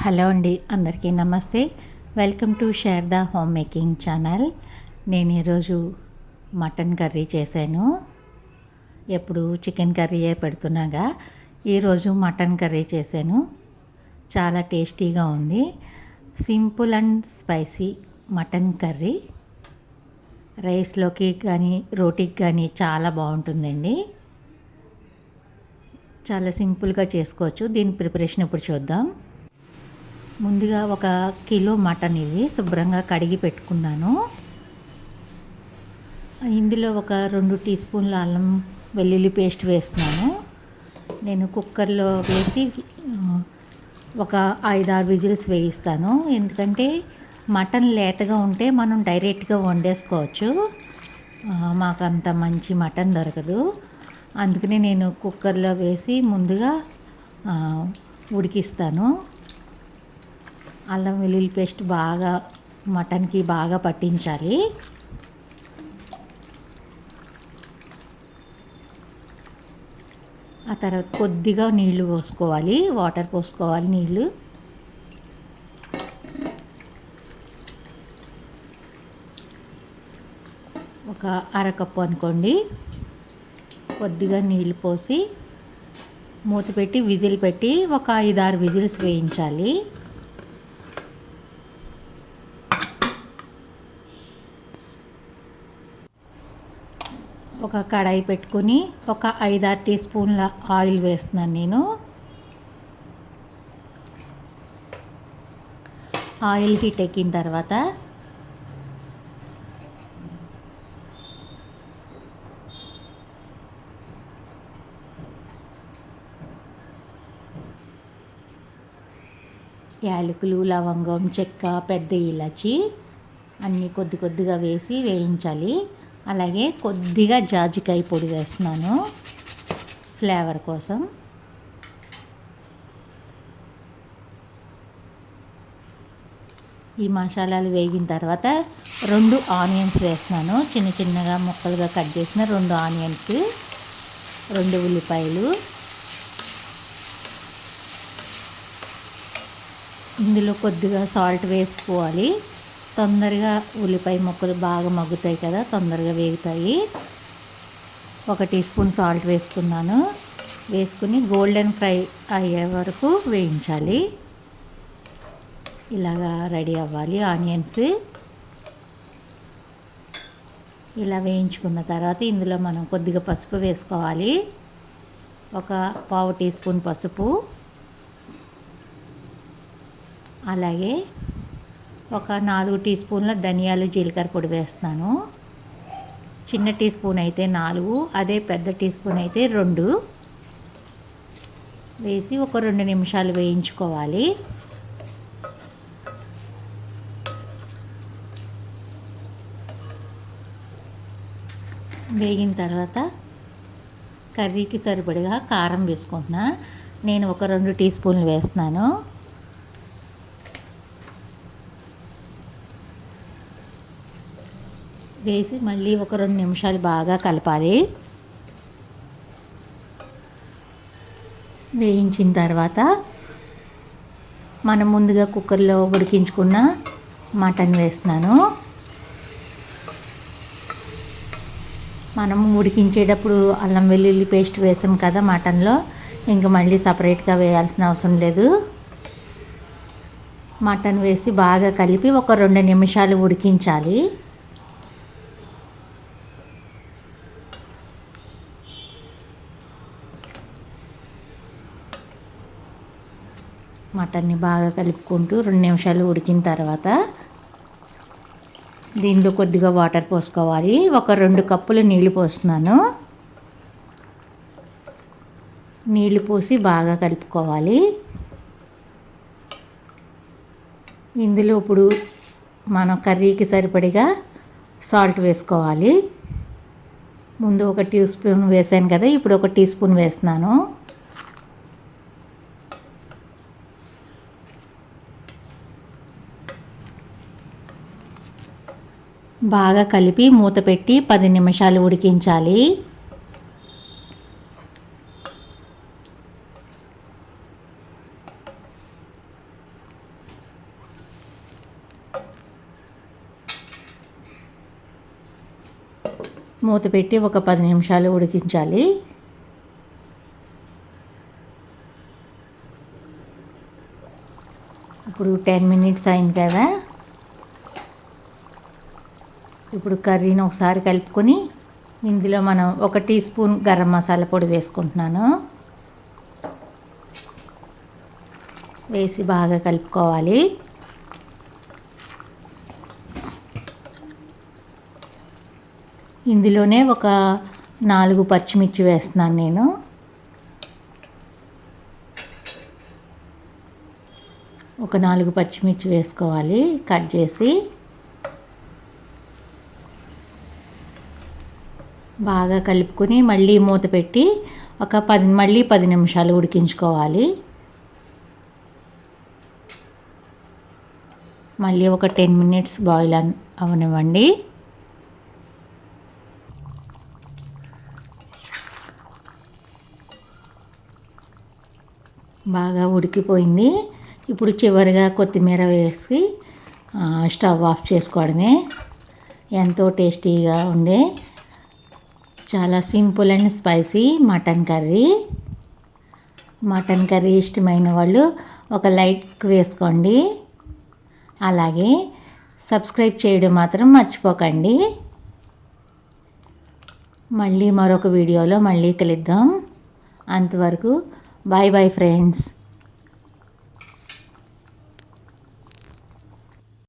Hello అండి అందరికీ నమస్తే. Welcome to share the home making channel. నేను ఈరోజు మటన్ కర్రీ చేశాను. ఎప్పుడు చికెన్ కర్రీయే పెడుతున్నాగా. ఈరోజు మటన్ కర్రీ చేశాను. చాలా టేస్టీగా ఉంది. Simple and spicy mutton curry. రైస్లోకి కానీ రోటీకి కానీ చాలా బాగుంటుందండి. చాలా సింపుల్గా చేసుకోవచ్చు. దీని ప్రిపరేషన్ ఇప్పుడు చూద్దాం. ముందుగా ఒక కిలో మటన్ ఇది శుభ్రంగా కడిగి పెట్టుకున్నాను. ఇందులో ఒక రెండు టీ స్పూన్ల అల్లం వెల్లుల్లి పేస్ట్ వేస్తున్నాను. నేను కుక్కర్లో వేసి ఒక ఐదారు విజిల్స్ వేయిస్తాను. ఎందుకంటే మటన్ లేతగా ఉంటే మనం డైరెక్ట్గా వండేసుకోవచ్చు. మాకు అంత మంచి మటన్ దొరకదు. అందుకనే నేను కుక్కర్లో వేసి ముందుగా ఉడికిస్తాను. అల్లం వెల్లుల్లి పేస్ట్ బాగా మటన్కి బాగా పట్టించాలి. ఆ తర్వాత కొద్దిగా నీళ్ళు పోసుకోవాలి వాటర్ పోసుకోవాలి నీళ్ళు ఒక అరకప్పు అనుకోండి. కొద్దిగా నీళ్ళు పోసి మూత పెట్టి విజిల్ పెట్టి ఒక ఐదారు విజిల్స్ వేయించాలి. ఒక కడాయి పెట్టుకొని ఒక ఐదారు టీ స్పూన్ల ఆయిల్ వేస్తున్నాను నేను. ఆయిల్ హీట్ ఎక్కిన తర్వాత యాలకులు లవంగం చెక్క పెద్ద ఇలాచి అన్నీ కొద్ది కొద్దిగా వేసి వేయించాలి. అలాగే కొద్దిగా జాజికాయ పొడి వేస్తున్నాను ఫ్లేవర్ కోసం. ఈ మసాలాలు వేగిన తర్వాత రెండు ఆనియన్స్ వేస్తున్నాను. చిన్న చిన్నగా ముక్కలుగా కట్ చేసిన రెండు ఆనియన్స్ రెండు ఉల్లిపాయలు. ఇందులో కొద్దిగా సాల్ట్ వేసుకోవాలి. తొందరగా ఉల్లిపాయ ముక్కలు బాగా మగ్గుతాయి కదా తొందరగా వేగుతాయి. ఒక టీ స్పూన్ సాల్ట్ వేసుకున్నాను. వేసుకుని గోల్డెన్ ఫ్రై అయ్యే వరకు వేయించాలి. ఇలాగా రెడీ అవ్వాలి ఆనియన్స్. ఇలా వేయించుకున్న తర్వాత ఇందులో మనం కొద్దిగా పసుపు వేసుకోవాలి. ఒక పావు టీ స్పూన్ పసుపు. అలాగే ఒక నాలుగు టీ స్పూన్ల ధనియాలు జీలకర్ర పొడి వేస్తాను చిన్న టీ స్పూన్ అయితే నాలుగు అదే పెద్ద టీ స్పూన్ అయితే రెండు. వేసి ఒక రెండు నిమిషాలు వేయించుకోవాలి. వేగిన తర్వాత కర్రీకి సరిపడిగా కారం వేసుకుంటున్నా. నేను ఒక రెండు టీ స్పూన్లు వేస్తున్నాను. వేసి మళ్ళీ ఒక రెండు నిమిషాలు బాగా కలపాలి. వేయించిన తర్వాత మనం ముందుగా కుక్కర్లో ఉడికించుకున్న మటన్ వేస్తున్నాను. మనం ఉడికించేటప్పుడు అల్లం వెల్లుల్లి పేస్ట్ వేసాం కదా మటన్లో ఇంకా మళ్ళీ సపరేట్గా వేయాల్సిన అవసరం లేదు. మటన్ వేసి బాగా కలిపి ఒక రెండు నిమిషాలు ఉడికించాలి. వాటర్ని బాగా కలుపుకుంటూ రెండు నిమిషాలు ఉడికిన తర్వాత దీనిలో కొద్దిగా వాటర్ పోసుకోవాలి. ఒక రెండు కప్పులు నీళ్ళు పోస్తున్నాను. నీళ్ళు పోసి బాగా కలుపుకోవాలి. ఇందులో ఇప్పుడు మనం కర్రీకి సరిపడిగా సాల్ట్ వేసుకోవాలి. ముందు ఒక టీ స్పూన్ వేసాను కదా ఇప్పుడు ఒక టీ స్పూన్ వేస్తున్నాను. బాగా కలిపి మూత పెట్టి పది నిమిషాలు ఉడికించాలి. మూత పెట్టి ఒక పది నిమిషాలు ఉడికించాలి. ఇప్పుడు టెన్ మినిట్స్ అయింది కదా. ఇప్పుడు కర్రీని ఒకసారి కలుపుకొని ఇందులో మనం ఒక టీ స్పూన్ గరం మసాలా పొడి వేసుకుంటున్నాను. వేసి బాగా కలుపుకోవాలి. ఇందులోనే ఒక నాలుగు పచ్చిమిర్చి వేస్తున్నాను నేను. ఒక నాలుగు పచ్చిమిర్చి వేసుకోవాలి కట్ చేసి. బాగా కలుపుకొని మళ్ళీ మూత పెట్టి ఒక పది మళ్ళీ పది నిమిషాలు ఉడికించుకోవాలి. మళ్ళీ ఒక టెన్ మినిట్స్ బాయిల్ అవనివ్వండి. బాగా ఉడికిపోయింది. ఇప్పుడు చివరిగా కొత్తిమీర వేసి స్టవ్ ఆఫ్ చేసుకోవడమే. ఎంతో టేస్టీగా ఉండే చాలా simple and spicy mutton curry. Mutton curry ఇష్టమైన వాళ్ళు ఒక లైక్ వేసుకోండి. అలాగే సబ్స్క్రైబ్ చేయడం మాత్రం మర్చిపోకండి. మళ్ళీ మరొక వీడియోలో మళ్ళీ కలుద్దాం. అంతవరకు బాయ్ బాయ్ ఫ్రెండ్స్.